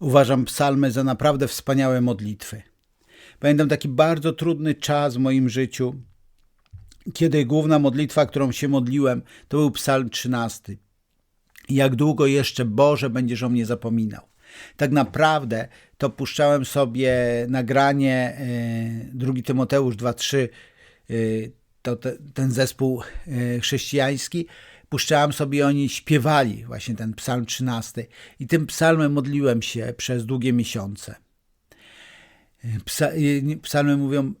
Uważam psalmy za naprawdę wspaniałe modlitwy. Pamiętam taki bardzo trudny czas w moim życiu, kiedy główna modlitwa, którą się modliłem, to był psalm 13. Jak długo jeszcze, Boże, będziesz o mnie zapominał? Tak naprawdę to puszczałem sobie nagranie 2 e, Tymoteusz 2.3, e, to te, ten zespół e, chrześcijański, puszczałem sobie, oni śpiewali właśnie ten psalm 13 i tym psalmem modliłem się przez długie miesiące. Psa, psalmy mówią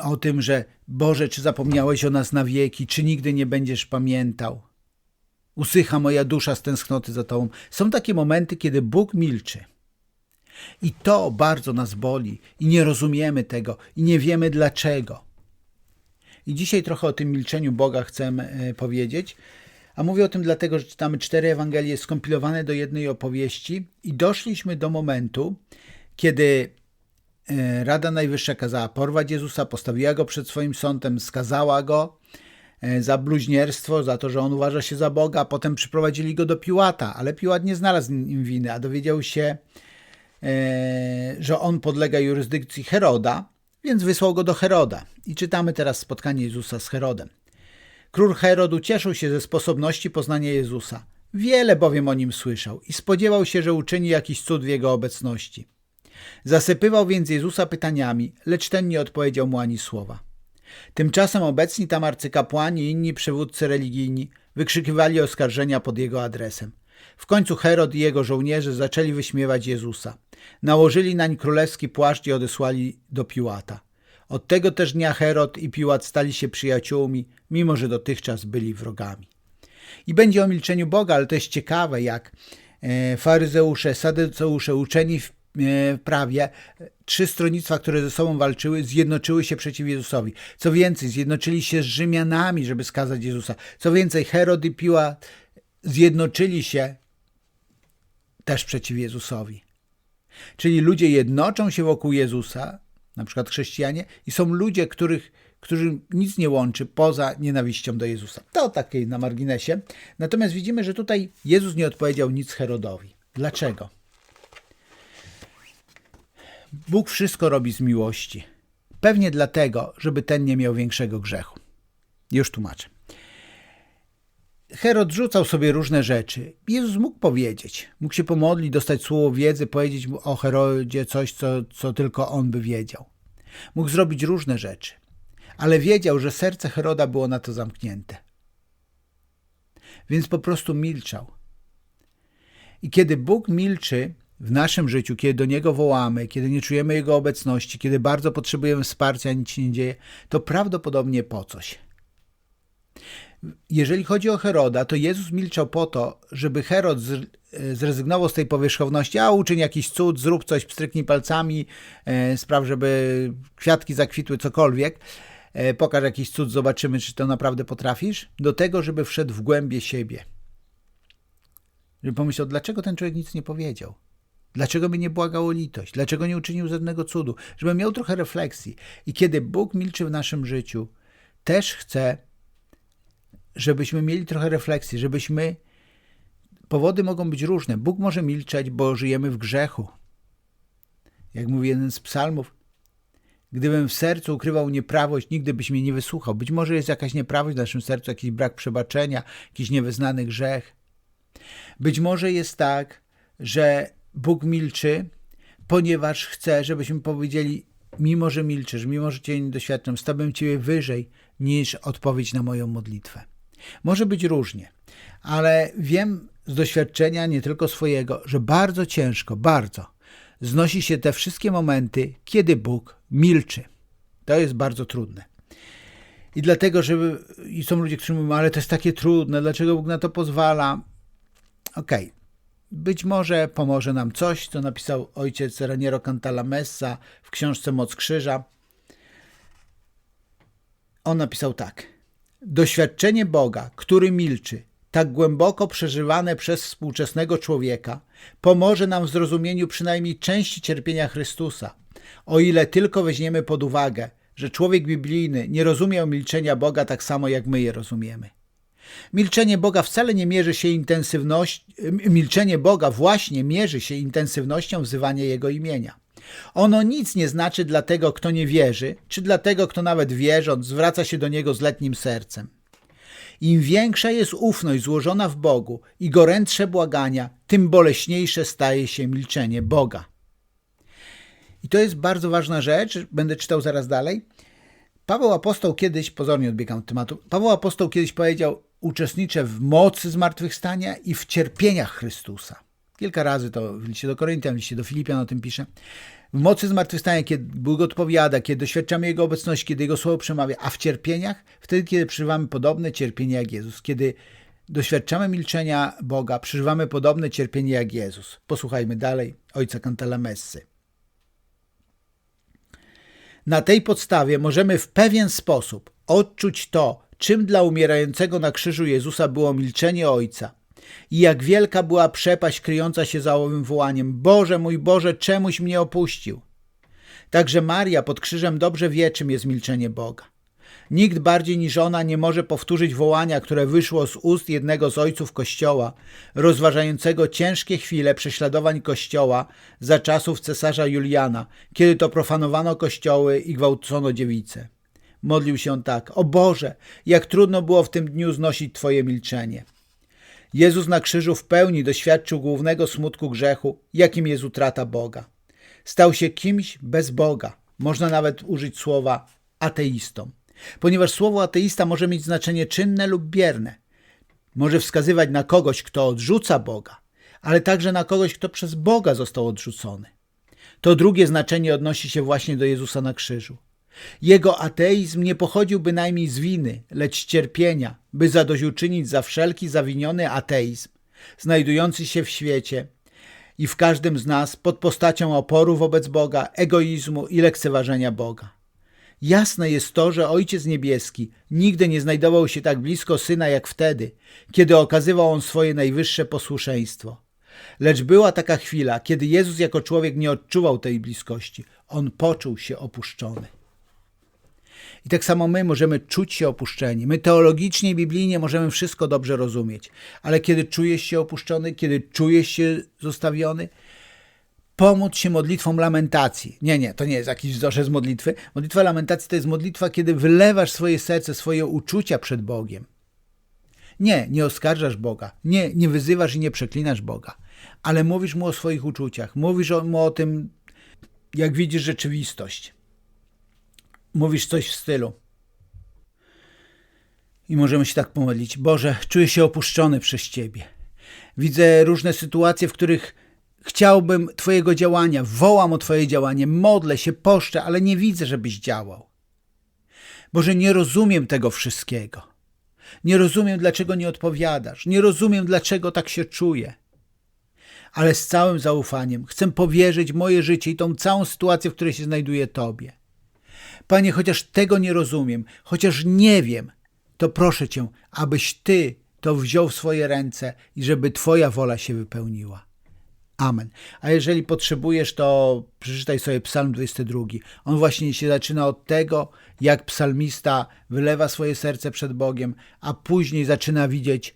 o tym, że Boże, czy zapomniałeś o nas na wieki, czy nigdy nie będziesz pamiętał. Usycha moja dusza z tęsknoty za Tobą. Są takie momenty, kiedy Bóg milczy. I to bardzo nas boli, i nie rozumiemy tego, i nie wiemy dlaczego. I dzisiaj trochę o tym milczeniu Boga chcę e, powiedzieć. A mówię o tym dlatego, że czytamy cztery Ewangelie skompilowane do jednej opowieści i doszliśmy do momentu, kiedy e, Rada Najwyższa kazała porwać Jezusa, postawiła go przed swoim sądem, skazała go e, za bluźnierstwo, za to, że on uważa się za Boga. Potem przyprowadzili go do Piłata, ale Piłat nie znalazł im winy, a dowiedział się, że on podlega jurysdykcji Heroda, więc wysłał go do Heroda. I czytamy teraz spotkanie Jezusa z Herodem. Król Herod ucieszył się ze sposobności poznania Jezusa. Wiele bowiem o nim słyszał i spodziewał się, że uczyni jakiś cud w jego obecności. Zasypywał więc Jezusa pytaniami, lecz ten nie odpowiedział mu ani słowa. Tymczasem obecni tam arcykapłani i inni przywódcy religijni wykrzykiwali oskarżenia pod jego adresem. W końcu Herod i jego żołnierze zaczęli wyśmiewać Jezusa. Nałożyli nań królewski płaszcz i odesłali do Piłata. Od tego też dnia Herod i Piłat stali się przyjaciółmi, mimo że dotychczas byli wrogami. I będzie o milczeniu Boga, ale to jest ciekawe, jak e, faryzeusze, sadyceusze, uczeni w e, prawie, trzy stronnictwa, które ze sobą walczyły, zjednoczyły się przeciw Jezusowi. Co więcej, zjednoczyli się z Rzymianami, żeby skazać Jezusa. Co więcej, Herod i Piłat zjednoczyli się też przeciw Jezusowi. Czyli ludzie jednoczą się wokół Jezusa, na przykład chrześcijanie, i są ludzie, których, którzy nic nie łączy poza nienawiścią do Jezusa. To takie na marginesie. Natomiast widzimy, że tutaj Jezus nie odpowiedział nic Herodowi. Dlaczego? Bóg wszystko robi z miłości. Pewnie dlatego, żeby ten nie miał większego grzechu. Już tłumaczę. Herod rzucał sobie różne rzeczy. Jezus mógł powiedzieć, mógł się pomodlić, dostać słowo wiedzy, powiedzieć mu o Herodzie coś, co, co tylko on by wiedział. Mógł zrobić różne rzeczy, ale wiedział, że serce Heroda było na to zamknięte. Więc po prostu milczał. I kiedy Bóg milczy w naszym życiu, kiedy do Niego wołamy, kiedy nie czujemy Jego obecności, kiedy bardzo potrzebujemy wsparcia, nic się nie dzieje, to prawdopodobnie po coś jeżeli chodzi o Heroda, to Jezus milczał po to, żeby Herod zrezygnował z tej powierzchowności, a uczyń jakiś cud, zrób coś, pstryknij palcami, e, spraw, żeby kwiatki zakwitły, cokolwiek, e, pokaż jakiś cud, zobaczymy, czy to naprawdę potrafisz, do tego, żeby wszedł w głębie siebie. Żeby pomyślał, dlaczego ten człowiek nic nie powiedział? Dlaczego by nie błagał o litość? Dlaczego nie uczynił żadnego cudu? Żeby miał trochę refleksji. I kiedy Bóg milczy w naszym życiu, też chce żebyśmy mieli trochę refleksji, żebyśmy. Powody mogą być różne. Bóg może milczeć, bo żyjemy w grzechu. Jak mówi jeden z psalmów, gdybym w sercu ukrywał nieprawość, nigdy byś mnie nie wysłuchał. Być może jest jakaś nieprawość w naszym sercu, jakiś brak przebaczenia, jakiś niewyznany grzech. Być może jest tak, że Bóg milczy, ponieważ chce, żebyśmy powiedzieli, mimo że milczysz, mimo że Cię nie doświadczam, stawiam Ciebie wyżej niż odpowiedź na moją modlitwę. Może być różnie, ale wiem z doświadczenia nie tylko swojego, że bardzo ciężko, bardzo znosi się te wszystkie momenty, kiedy Bóg milczy. To jest bardzo trudne. I dlatego, że i są ludzie, którzy mówią, ale to jest takie trudne, dlaczego Bóg na to pozwala? Okej, okay. być może pomoże nam coś, co napisał ojciec Raniero Cantalamessa w książce Moc Krzyża. On napisał tak. Doświadczenie Boga, który milczy, tak głęboko przeżywane przez współczesnego człowieka, pomoże nam w zrozumieniu przynajmniej części cierpienia Chrystusa, o ile tylko weźmiemy pod uwagę, że człowiek biblijny nie rozumiał milczenia Boga tak samo jak my je rozumiemy. Milczenie Boga wcale nie mierzy się intensywnością, milczenie Boga właśnie mierzy się intensywnością wzywania Jego imienia. Ono nic nie znaczy dla tego, kto nie wierzy, czy dla tego, kto nawet wierząc zwraca się do Niego z letnim sercem. Im większa jest ufność złożona w Bogu i gorętsze błagania, tym boleśniejsze staje się milczenie Boga. I to jest bardzo ważna rzecz, będę czytał zaraz dalej. Paweł Apostoł kiedyś, pozornie odbiegam od tematu, Paweł Apostoł kiedyś powiedział, uczestniczę w mocy zmartwychwstania i w cierpieniach Chrystusa. Kilka razy to w liście do Koryntian, w liście do Filipian o tym pisze. W mocy zmartwychwstania, kiedy Bóg odpowiada, kiedy doświadczamy Jego obecności, kiedy Jego słowo przemawia, a w cierpieniach, wtedy, kiedy przeżywamy podobne cierpienie jak Jezus, kiedy doświadczamy milczenia Boga, przeżywamy podobne cierpienie jak Jezus. Posłuchajmy dalej ojca Cantala Messy. Na tej podstawie możemy w pewien sposób odczuć to, czym dla umierającego na krzyżu Jezusa było milczenie Ojca i jak wielka była przepaść kryjąca się za owym wołaniem: Boże mój Boże, czemuś mnie opuścił? Także Maria pod krzyżem dobrze wie, czym jest milczenie Boga. Nikt bardziej niż ona nie może powtórzyć wołania, które wyszło z ust jednego z ojców Kościoła, rozważającego ciężkie chwile prześladowań Kościoła za czasów cesarza Juliana, kiedy to profanowano kościoły i gwałcono dziewice. Modlił się tak: O Boże, jak trudno było w tym dniu znosić Twoje milczenie. Jezus na krzyżu w pełni doświadczył głównego smutku grzechu, jakim jest utrata Boga. Stał się kimś bez Boga. Można nawet użyć słowa ateistą ponieważ słowo ateista może mieć znaczenie czynne lub bierne. Może wskazywać na kogoś, kto odrzuca Boga, ale także na kogoś, kto przez Boga został odrzucony. To drugie znaczenie odnosi się właśnie do Jezusa na krzyżu. Jego ateizm nie pochodził bynajmniej z winy, lecz z cierpienia, by zadośćuczynić za wszelki zawiniony ateizm, znajdujący się w świecie i w każdym z nas pod postacią oporu wobec Boga, egoizmu i lekceważenia Boga. Jasne jest to, że Ojciec Niebieski nigdy nie znajdował się tak blisko Syna jak wtedy, kiedy okazywał On swoje najwyższe posłuszeństwo. Lecz była taka chwila, kiedy Jezus jako człowiek nie odczuwał tej bliskości. On poczuł się opuszczony. I tak samo my możemy czuć się opuszczeni. My teologicznie i biblijnie możemy wszystko dobrze rozumieć, ale kiedy czujesz się opuszczony, kiedy czujesz się zostawiony, pomóc się modlitwą lamentacji. Nie, nie, to nie jest jakiś wzorzec modlitwy. Modlitwa lamentacji to jest modlitwa, kiedy wylewasz swoje serce, swoje uczucia przed Bogiem. Nie, nie oskarżasz Boga, nie, nie wyzywasz i nie przeklinasz Boga, ale mówisz mu o swoich uczuciach, mówisz mu o tym, jak widzisz rzeczywistość. Mówisz coś w stylu. I możemy się tak pomodlić. Boże, czuję się opuszczony przez Ciebie. Widzę różne sytuacje, w których Chciałbym Twojego działania, wołam o Twoje działanie, modlę się, poszczę, ale nie widzę, żebyś działał. Boże, nie rozumiem tego wszystkiego. Nie rozumiem, dlaczego nie odpowiadasz. Nie rozumiem, dlaczego tak się czuję. Ale z całym zaufaniem chcę powierzyć moje życie i tą całą sytuację, w której się znajduję Tobie. Panie, chociaż tego nie rozumiem, chociaż nie wiem, to proszę Cię, abyś Ty to wziął w swoje ręce i żeby Twoja wola się wypełniła. Amen. A jeżeli potrzebujesz, to przeczytaj sobie Psalm 22. On właśnie się zaczyna od tego, jak psalmista wylewa swoje serce przed Bogiem, a później zaczyna widzieć,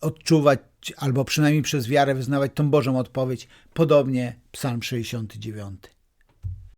odczuwać, albo przynajmniej przez wiarę wyznawać tą Bożą odpowiedź. Podobnie Psalm 69.